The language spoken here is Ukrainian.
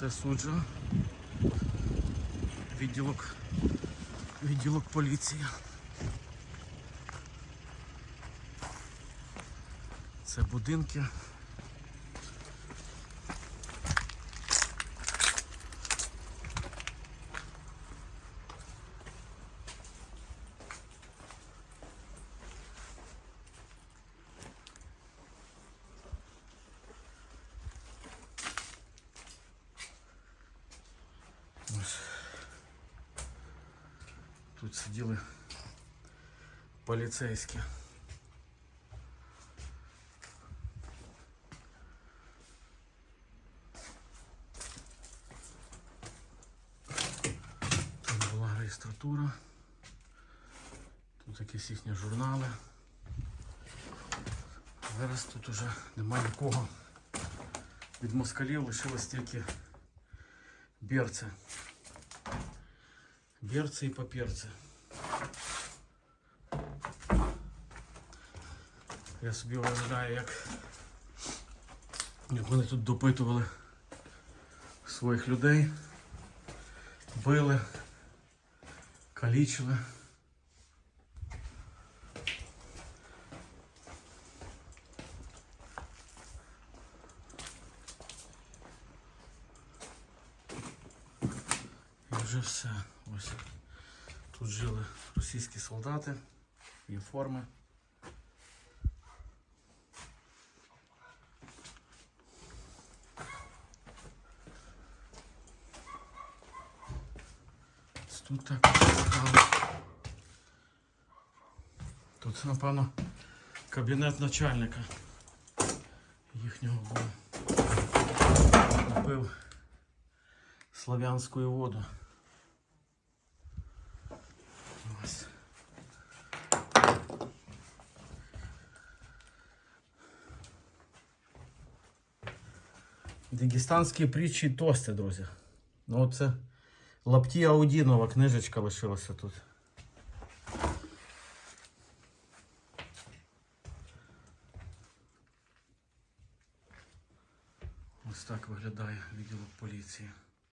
Це суджа. Відділок. Відділок поліції. Це будинки. Тут сиділи поліцейські. Тут була реєстратура. Тут якісь їхні журнали. Зараз тут уже немає нікого. Від москалів лишилось тільки берці. Берці і папірці. Я собі уявляю, як, як вони тут допитували своїх людей, били, калічили. Вже все. Ось тут жили російські солдати, форми. Тут також цікаво. Тут, напевно, кабінет начальника їхнього був. Напив славянську воду. Дагестанські притчі і тости, друзі. Ну це Лапті Аудінова книжечка лишилася тут. Ось так виглядає відділок поліції.